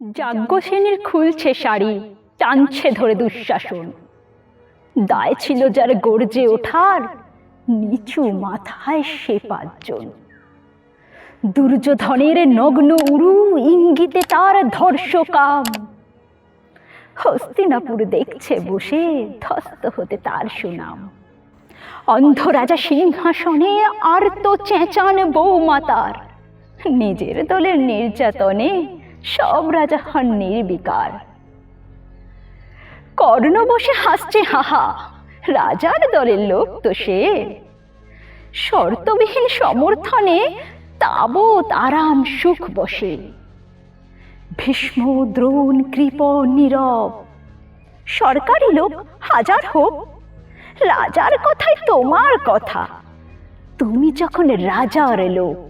যাজ্ঞসেনীর খুলছে শাড়ি, টানছে ধরে দুঃশাসন। দায় ছিল যার গর্জে ওঠার, নিচু মাথায় সে পাঁচজন। দুর্যোধনের নগ্ন উরু ইঙ্গিতে তার ধর্ষকাম। হস্তিনাপুর দেখছে বসে ধস্ত হতে তার সুনাম। অন্ধ রাজা সিংহাসনে আর তো চেঁচান বৌমাতার নিজের দলের নির্যাতনে সব রাজা হন নির্বিকার। কর্ণ বসে হাসছে, হাহা, রাজার দলের লোক তো সে। শর্তবিহীন সমর্থনে তাবৎ আরাম সুখ বসে। ভীষ্ম, দ্রোণ, কৃপ, নীরব, সরকারি লোক হাজার হোক, রাজার কথাই তোমার কথা। তুমি যখন রাজার লোক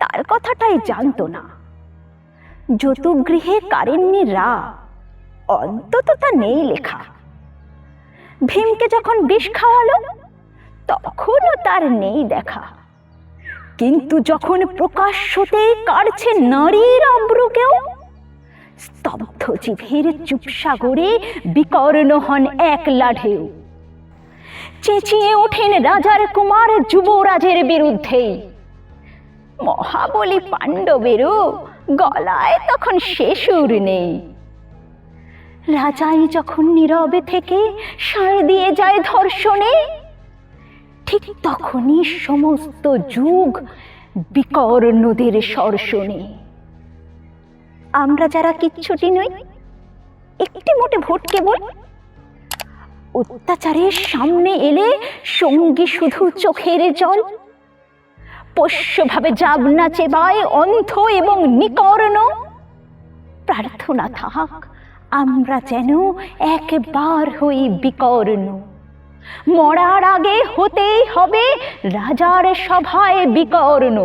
তার কথাটাই জানতো না। যতুগৃহে কারেন্নি রা অন্তত তা নেই লেখা। ভীমকে যখন বিষ খাওয়ালো, তখনও তার নেই দেখা। কিন্তু যখন প্রকাশ্যতে কাটছে নারীর অব্রুকেও স্তব্ধ জিভের চুপসাগরে বিকর্ণ হন এক লাঢেও চেঁচিয়ে ওঠেন রাজার কুমার যুবরাজের বিরুদ্ধে মহাবলী পাণ্ডবেরও গলায় তখন সে সুর নেই। রাজাই যখন নীরবে থেকে সায় দিয়ে যায় ধর্ষণে, ঠিক তখনই সমস্ত যুগ বিকর বিকর্ণদের সর্ষণে। আমরা যারা কিচ্ছুটি নই, একটি মোটে ভোট কেবল অত্যাচারের সামনে এলে সঙ্গী শুধু চোখের জল পোষ্যভাবে যাবনা চেবায় অন্ধ এবং নিকর্ণ। প্রার্থনা থাক, আমরা যেন একবার হই বিকর্ণ। মরার আগে হতেই হবে রাজার সভায় বিকর্ণ।